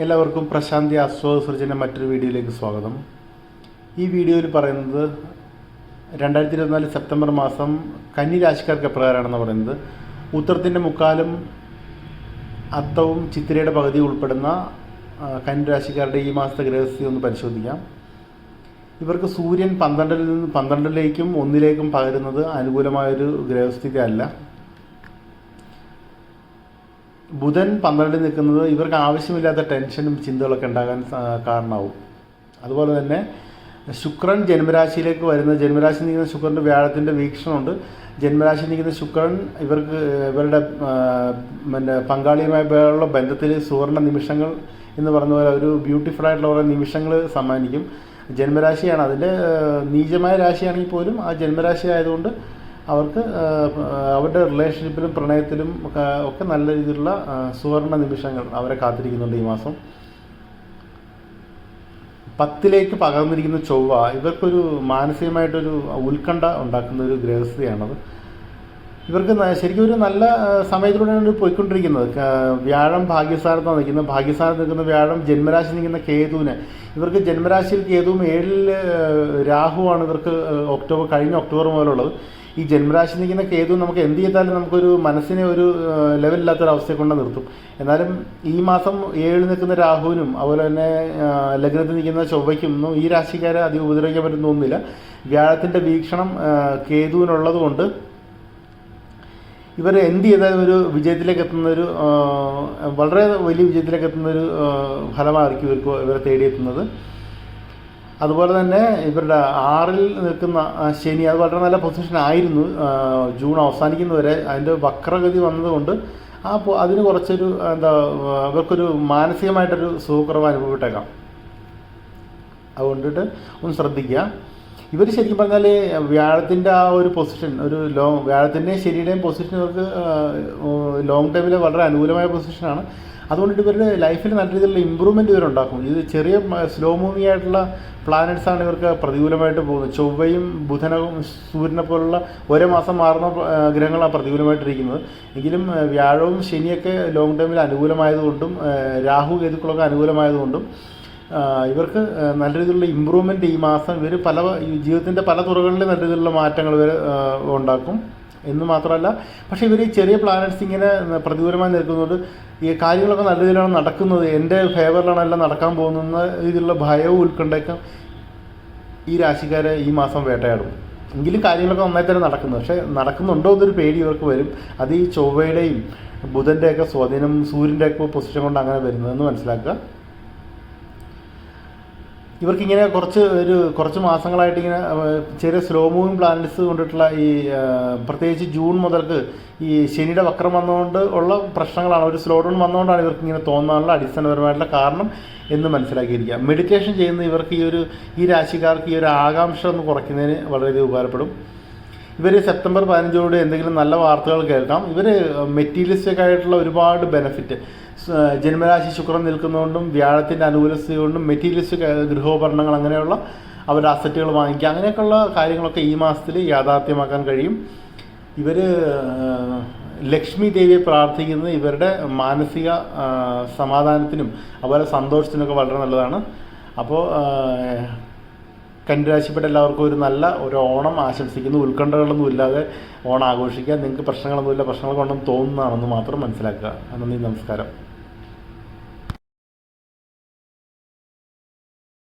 എല്ലാവർക്കും പ്രശാന്തി അസ്വസൃജന മറ്റൊരു വീഡിയോയിലേക്ക് സ്വാഗതം. ഈ വീഡിയോയിൽ പറയുന്നത് രണ്ടായിരത്തി ഇരുപത്തിനാല് സെപ്റ്റംബർ മാസം കന്നി രാശിക്കാർക്ക് എപ്രകാരമാണെന്ന് പറയുന്നത്. ഉത്തരത്തിന്റെ മുക്കാലും അത്തവും ചിത്തിരയുടെ പകുതി ഉൾപ്പെടുന്ന കന്നി രാശിക്കാരുടെ ഈ മാസത്തെ ഗ്രഹസ്ഥിതി ഒന്ന് പരിശോധിക്കാം. ഇവർക്ക് സൂര്യൻ പന്ത്രണ്ടിൽ നിന്ന് പന്ത്രണ്ടിലേക്കും ഒന്നിലേക്കും പകരുന്നത് അനുകൂലമായൊരു ഗ്രഹസ്ഥിതി അല്ല. ബുധൻ പന്ത്രണ്ടിൽ നിൽക്കുന്നത് ഇവർക്ക് ആവശ്യമില്ലാത്ത ടെൻഷനും ചിന്തകളൊക്കെ ഉണ്ടാകാൻ കാരണമാവും. അതുപോലെ തന്നെ ശുക്രൻ ജന്മരാശിയിലേക്ക് വരുന്ന ജന്മരാശി നിൽക്കുന്ന ശുക്രന്റെ വ്യാഴത്തിന്റെ വീക്ഷണമുണ്ട്. ജന്മരാശി നിൽക്കുന്ന ശുക്രൻ ഇവർക്ക് ഇവരുടെ പിന്നെ പങ്കാളിയുമായുള്ള ബന്ധത്തിൽ സുവർണ നിമിഷങ്ങൾ എന്ന് പറഞ്ഞ പോലെ ഒരു ബ്യൂട്ടിഫുൾ ആയിട്ടുള്ള കുറേ നിമിഷങ്ങൾ സമ്മാനിക്കും. ജന്മരാശിയാണ് അതിന്റെ നീചമായ രാശിയാണെങ്കിൽ പോലും ആ ജന്മരാശി ആയതുകൊണ്ട് അവർക്ക് അവരുടെ റിലേഷൻഷിപ്പിലും പ്രണയത്തിലും ഒക്കെ നല്ല രീതിയിലുള്ള സുവർണ നിമിഷങ്ങൾ അവരെ കാത്തിരിക്കുന്നുണ്ട് ഈ മാസം. പത്തിലേക്ക് പകർന്നിരിക്കുന്ന ചൊവ്വ ഇവർക്കൊരു മാനസികമായിട്ടൊരു ഉത്കണ്ഠ ഉണ്ടാക്കുന്ന ഒരു ഗ്രഹസ്ഥിതിയാണത്. ഇവർക്ക് ശരിക്കും ഒരു നല്ല സമയത്തിലൂടെയാണ് ഇവർ പോയിക്കൊണ്ടിരിക്കുന്നത്. വ്യാഴം ഭാഗ്യസ്ഥാനത്താണ് നിൽക്കുന്നത്. ഭാഗ്യസ്ഥാനത്ത് നിൽക്കുന്ന വ്യാഴം ജന്മരാശി നിൽക്കുന്ന കേതുവിന്. ഇവർക്ക് ജന്മരാശിയിൽ കേതുവും ഏഴിൽ രാഹുവാണ് ഇവർക്ക് ഒക്ടോബർ കഴിഞ്ഞ ഒക്ടോബർ മുതലുള്ളത്. ഈ ജന്മരാശി നിൽക്കുന്ന കേതു നമുക്ക് എന്ത് ചെയ്താലും നമുക്കൊരു മനസ്സിനെ ഒരു ലെവലില്ലാത്തൊരവസ്ഥയെ കൊണ്ട് നിർത്തും. എന്നാലും ഈ മാസം ഏഴ് നിൽക്കുന്ന രാഹുവിനും അതുപോലെ തന്നെ ലഗ്നത്തിൽ നിൽക്കുന്ന ചൊവ്വയ്ക്കും ഒന്നും ഈ രാശിക്കാരെ അധികം ഉപദ്രവിക്കാൻ പറ്റുന്ന ഒന്നുമില്ല വ്യാഴത്തിന്റെ വീക്ഷണം കേതുവിനുള്ളത് കൊണ്ട് ഇവർ എന്ത് ചെയ്താലും ഒരു വിജയത്തിലേക്ക് എത്തുന്ന ഒരു വളരെ വലിയ വിജയത്തിലേക്ക് എത്തുന്ന ഒരു ഫലമായിരിക്കും ഇവർക്ക് ഇവരെ തേടിയെത്തുന്നത്. അതുപോലെ തന്നെ ഇവരുടെ ആറിൽ നിൽക്കുന്ന ശനി അത് വളരെ നല്ല ആ, ജൂൺ അവസാനിക്കുന്നവരെ അതിന്റെ വക്രഗതി വന്നതുകൊണ്ട് ആ അതിന് കുറച്ചൊരു എന്താ അവർക്കൊരു മാനസികമായിട്ടൊരു സുഖക്കുറവ് അനുഭവപ്പെട്ടേക്കാം. അതുകൊണ്ടിട്ട് ഒന്ന് ശ്രദ്ധിക്കുക. ഇവർ ശരിക്കും പറഞ്ഞാൽ വ്യാഴത്തിന്റെ ആ ഒരു പൊസിഷൻ ഒരു ലോങ് വ്യാഴത്തിന്റെയും ശരിയുടെയും പൊസിഷൻ ഇവർക്ക് ലോങ് ടൈമിൽ വളരെ അനുകൂലമായ പൊസിഷനാണ് അതുകൊണ്ടിട്ട് ഇവരുടെ ലൈഫിൽ നല്ല രീതിയിലുള്ള ഇമ്പ്രൂവ്മെന്റ് ഇവരുണ്ടാക്കും ഇത് ചെറിയ സ്ലോ മൂവിംഗ് ആയിട്ടുള്ള പ്ലാനറ്റ്സ് ആണ് ഇവർക്ക് പ്രതികൂലമായിട്ട് പോകുന്നത്. ചൊവ്വയും ബുധനവും സൂര്യനെ പോലുള്ള ഒരേ മാസം മാറുന്ന ഗ്രഹങ്ങളാണ് പ്രതികൂലമായിട്ടിരിക്കുന്നത്. എങ്കിലും വ്യാഴവും ശനിയൊക്കെ ലോങ് ടൈമിൽ അനുകൂലമായതുകൊണ്ടും രാഹു കേതുക്കളൊക്കെ അനുകൂലമായതുകൊണ്ടും ഇവർക്ക് നല്ല രീതിയിലുള്ള ഇമ്പ്രൂവ്മെന്റ് ഈ മാസം ഇവർ പല ജീവിതത്തിന്റെ പല തുറകളിലും നല്ല രീതിയിലുള്ള മാറ്റങ്ങൾ ഇവർ ഉണ്ടാക്കും. എന്ന് മാത്രമല്ല പക്ഷേ ഇവർ ഈ ചെറിയ പ്ലാനറ്റ്സ് ഇങ്ങനെ പ്രതികൂലമായി നിൽക്കുന്നതുകൊണ്ട് ഈ കാര്യങ്ങളൊക്കെ നല്ല രീതിയിലാണ് നടക്കുന്നത് എന്റെ ഫേവറിലാണ് എല്ലാം നടക്കാൻ പോകുന്ന രീതിയിലുള്ള ഭയവും ഉത്കണ്ഠയൊക്കെ ഈ രാശിക്കാരെ ഈ മാസം വേട്ടയാടും. എങ്കിലും കാര്യങ്ങളൊക്കെ നന്നായി തന്നെ നടക്കുന്നു. പക്ഷേ നടക്കുന്നുണ്ടോ എന്നൊരു പേടി ഇവർക്ക് വരും. അത് ഈ ചൊവ്വയുടെയും ബുധന്റെയൊക്കെ സ്വാധീനം സൂര്യന്റെയൊക്കെ പൊസിഷൻ കൊണ്ട് അങ്ങനെ വരുന്നതെന്ന് മനസ്സിലാക്കുക. ഇവർക്കിങ്ങനെ കുറച്ച് ഒരു കുറച്ച് മാസങ്ങളായിട്ട് ഇങ്ങനെ ചെറിയ സ്ലോ മൂവിങ് പ്ലാനറ്റ്സ് കൊണ്ടിട്ടുള്ള ഈ പ്രത്യേകിച്ച് ജൂൺ മുതൽക്ക് ഈ ശനിയുടെ വക്രം വന്നുകൊണ്ട് ഉള്ള പ്രശ്നങ്ങളാണ്. ഒരു സ്ലോ ഡൗൺ വന്നുകൊണ്ടാണ് ഇവർക്ക് ഇങ്ങനെ തോന്നാനുള്ള അടിസ്ഥാനപരമായിട്ടുള്ള കാരണം എന്ന് മനസ്സിലാക്കിയിരിക്കുക. മെഡിറ്റേഷൻ ചെയ്യുന്ന ഇവർക്ക് ഈ ഒരു ഈ രാശിക്കാർക്ക് ഈ ഒരു ആകാംക്ഷ ഒന്ന് കുറയ്ക്കുന്നതിന് വളരെയധികം ഉപകാരപ്പെടും. ഇവർ സെപ്റ്റംബർ പതിനഞ്ചോട് എന്തെങ്കിലും നല്ല വാർത്തകൾ കേൾക്കാം. ഇവർ മെറ്റീരിയലിസ്റ്റിക് ആയിട്ടുള്ള ഒരുപാട് ബെനിഫിറ്റ്. ജന്മരാശി ശുക്രൻ നിൽക്കുന്നതുകൊണ്ടും വ്യാഴത്തിന്റെ അനുകൂലസ്ഥ കൊണ്ടും മെറ്റീരിയലിസ്റ്റിക് ഗൃഹോപകരണങ്ങൾ അങ്ങനെയുള്ള അവരുടെ അസറ്റുകൾ വാങ്ങിക്കുക. അങ്ങനെയൊക്കെയുള്ള കാര്യങ്ങളൊക്കെ ഈ മാസത്തിൽ യാഥാർത്ഥ്യമാക്കാൻ കഴിയും. ഇവർ ലക്ഷ്മി ദേവിയെ പ്രാർത്ഥിക്കുന്നത് ഇവരുടെ മാനസിക സമാധാനത്തിനും അതുപോലെ സന്തോഷത്തിനൊക്കെ വളരെ നല്ലതാണ്. അപ്പോൾ കന്നിരാശിപ്പെട്ട എല്ലാവർക്കും ഒരു നല്ല ഒരു ഓണം ആശംസിക്കുന്നു. ഉത്കണ്ഠകളൊന്നും ഇല്ലാതെ ഓണം ആഘോഷിക്കുക. നിങ്ങൾക്ക് പ്രശ്നങ്ങളൊന്നുമില്ല. പ്രശ്നങ്ങൾ കൊണ്ടൊന്നും തോന്നുന്നതാണെന്ന് മാത്രം മനസ്സിലാക്കുക. നന്ദി നമസ്കാരം.